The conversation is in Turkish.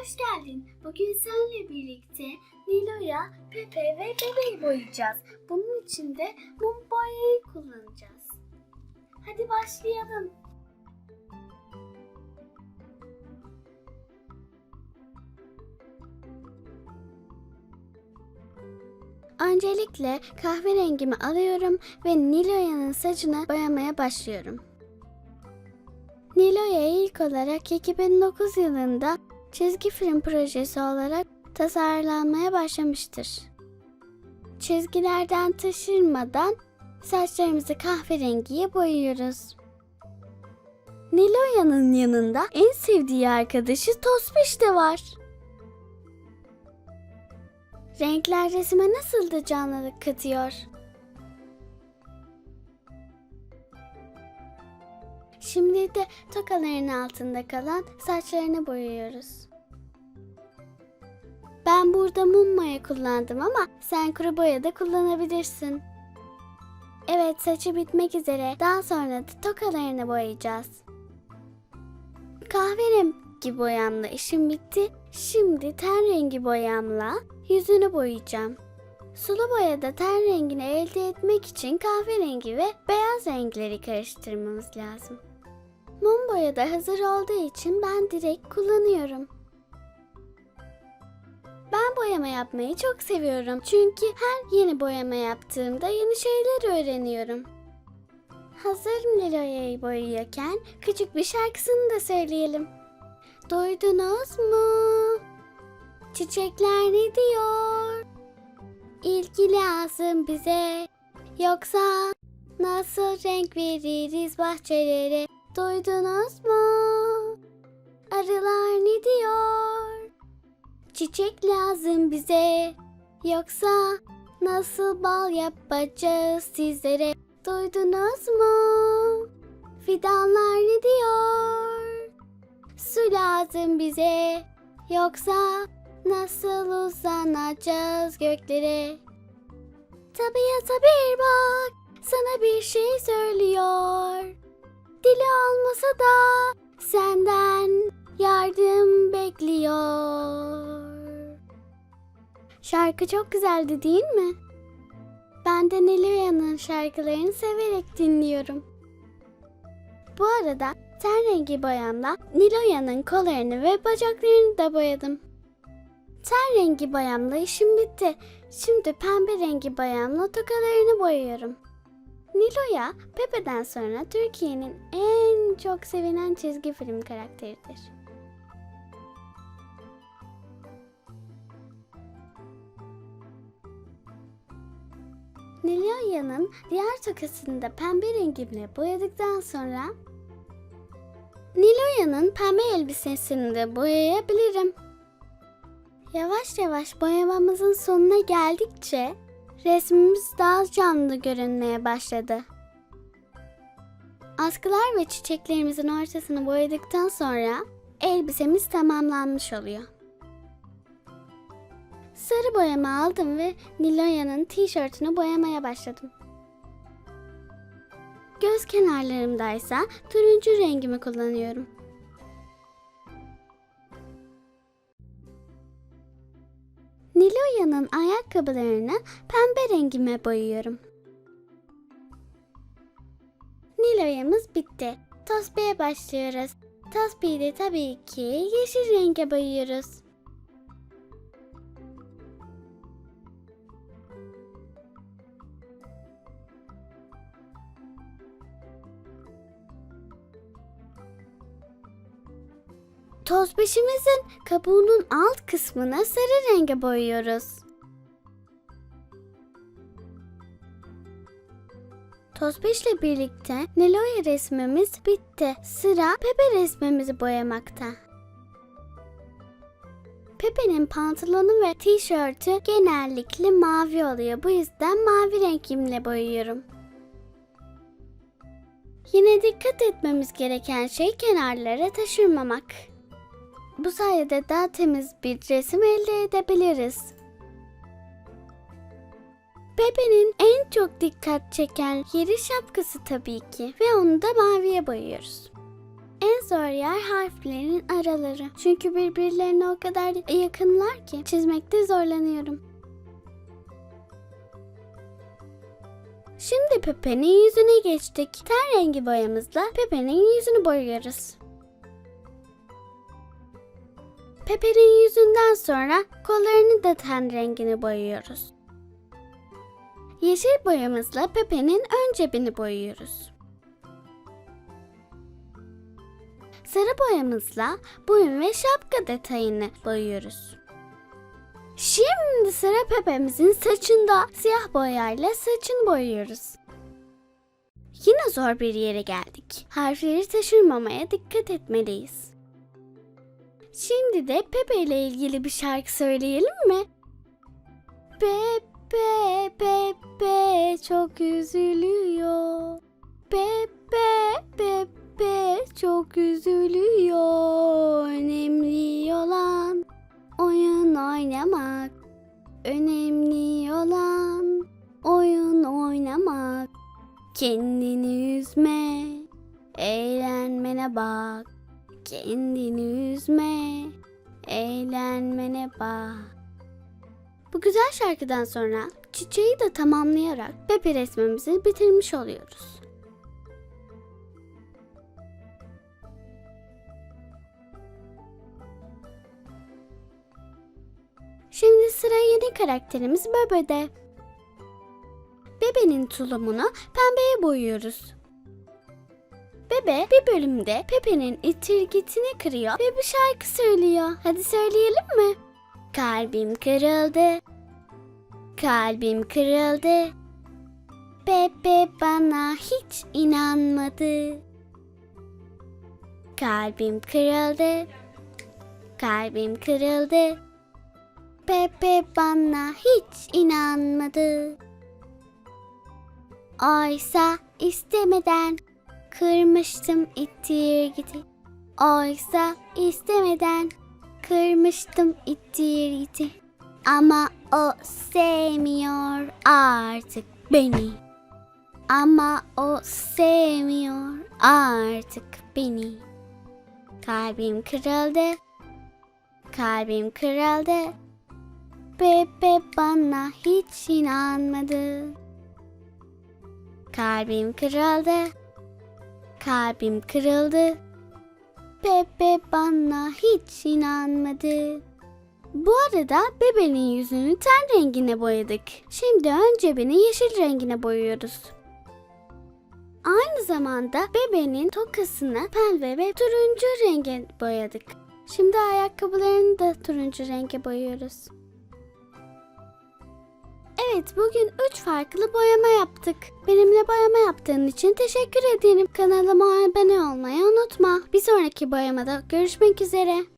hoş geldin. Bugün seninle birlikte Nilo'ya, Pepe ve bebeği boyayacağız. Bunun için de mum boyayı kullanacağız. Hadi başlayalım. Öncelikle kahverengimi alıyorum ve Nilo'yanın saçını boyamaya başlıyorum. Nilo'ya ilk olarak 2009 yılında çizgi film projesi olarak tasarlanmaya başlamıştır. Çizgilerden taşırmadan saçlarımızı kahverengiye boyuyoruz. Nilo'yanın yanında en sevdiği arkadaşı Tospiş de var. Renkler resme nasıl da canlılık katıyor. Şimdi de tokaların altında kalan saçlarını boyuyoruz. Ben burada mum maya kullandım ama sen kuru boya da kullanabilirsin. Evet saçı bitmek üzere. Daha sonra da tokalarını boyayacağız. Kahverengi boyamla işim bitti. Şimdi ten rengi boyamla yüzünü boyayacağım. Sulu boyada ten rengini elde etmek için kahverengi ve beyaz renkleri karıştırmamız lazım. Mum boya da hazır olduğu için ben direkt kullanıyorum. Ben boyama yapmayı çok seviyorum. Çünkü her yeni boyama yaptığımda yeni şeyler öğreniyorum. Hazır Nilo'yu boyuyorken küçük bir şarkısını da söyleyelim. Duydunuz mu? Çiçekler ne diyor? İlgi lazım bize. Yoksa nasıl renk veririz bahçelere? Duydunuz mu? Arılar ne diyor? Çiçek lazım bize. Yoksa nasıl bal yapacağız sizlere? Duydunuz mu? Fidanlar ne diyor? Su lazım bize. Yoksa nasıl uzanacağız göklere? Tabiata bir bak, sana bir şey söylüyor. Dili olmasa da senden yardım bekliyor. Şarkı çok güzeldi değil mi? Ben de Niloya'nın şarkılarını severek dinliyorum. Bu arada ten rengi boyamla Niloya'nın kollarını ve bacaklarını da boyadım. Ten rengi boyamla işim bitti. Şimdi pembe rengi boyamla tokalarını boyuyorum. Nilo'ya Pepe'den sonra Türkiye'nin en çok sevilen çizgi film karakteridir. Nilo'ya'nın diğer tokasını da pembe rengimle boyadıktan sonra Nilo'ya'nın pembe elbisesini de boyayabilirim. Yavaş yavaş boyamamızın sonuna geldikçe resmimiz daha canlı görünmeye başladı. Askılar ve çiçeklerimizin ortasını boyadıktan sonra elbisemiz tamamlanmış oluyor. Sarı boyama aldım ve Niloya'nın tişörtünü boyamaya başladım. Göz kenarlarımdaysa turuncu rengimi kullanıyorum. Niloya'nın ayakkabılarını pembe rengime boyuyorum. Niloya'mız bitti. Tosbih'e başlıyoruz. Tosbih'i de tabii ki yeşil renge boyuyoruz. Tozbeşimizin kabuğunun alt kısmını sarı renge boyuyoruz. Tozbeşle birlikte Niloya resmimiz bitti. Sıra Pepe resmimizi boyamakta. Pepe'nin pantolonu ve tişörtü genellikle mavi oluyor. Bu yüzden mavi rengimle boyuyorum. Yine dikkat etmemiz gereken şey kenarlara taşırmamak. Bu sayede daha temiz bir resim elde edebiliriz. Pepe'nin en çok dikkat çeken yeri şapkası tabii ki ve onu da maviye boyuyoruz. En zor yer harflerin araları. Çünkü birbirlerine o kadar yakınlar ki çizmekte zorlanıyorum. Şimdi Pepe'nin yüzüne geçtik. Ten rengi boyamızla Pepe'nin yüzünü boyuyoruz. Pepe'nin yüzünden sonra kollarını da ten rengini boyuyoruz. Yeşil boyamızla Pepe'nin ön cebini boyuyoruz. Sarı boyamızla boyun ve şapka detayını boyuyoruz. Şimdi sıra Pepe'mizin saçında siyah boyayla saçını boyuyoruz. Yine zor bir yere geldik. Harfleri taşırmamaya dikkat etmeliyiz. Şimdi de Pepe ile ilgili bir şarkı söyleyelim mi? Pepe, Pepe çok üzülüyor. Pepe, Pepe çok üzülüyor. Önemli olan oyun oynamak. Önemli olan oyun oynamak. Kendini üzme, eğlenmene bak. Kendini üzme, eğlenmene bak. Bu güzel şarkıdan sonra çiçeği de tamamlayarak Pepe resmimizi bitirmiş oluyoruz. Şimdi sıra yeni karakterimiz Bebe'de. Bebe'nin tulumunu pembeye boyuyoruz. Bebe bir bölümde Pepe'nin itirgitini kırıyor ve bir şarkı söylüyor. Hadi söyleyelim mi? Kalbim kırıldı. Kalbim kırıldı. Pepe bana hiç inanmadı. Kalbim kırıldı. Kalbim kırıldı. Pepe bana hiç inanmadı. Oysa istemeden kırmıştım ittir gidi. Oysa istemeden kırmıştım ittir gidi. Ama o sevmiyor artık beni. Ama o sevmiyor artık beni. Kalbim kırıldı. Kalbim kırıldı. Pepe bana hiç inanmadı. Kalbim kırıldı. Kalbim kırıldı. Pepe bana hiç inanmadı. Bu arada bebeğin yüzünü ten rengine boyadık. Şimdi ön cebini yeşil rengine boyuyoruz. Aynı zamanda bebeğin tokasını pembe ve turuncu renge boyadık. Şimdi ayakkabılarını da turuncu renge boyuyoruz. Evet bugün 3 farklı boyama yaptık. Benimle boyama yaptığın için teşekkür ederim. Kanalıma abone olmayı unutma. Bir sonraki boyamada görüşmek üzere.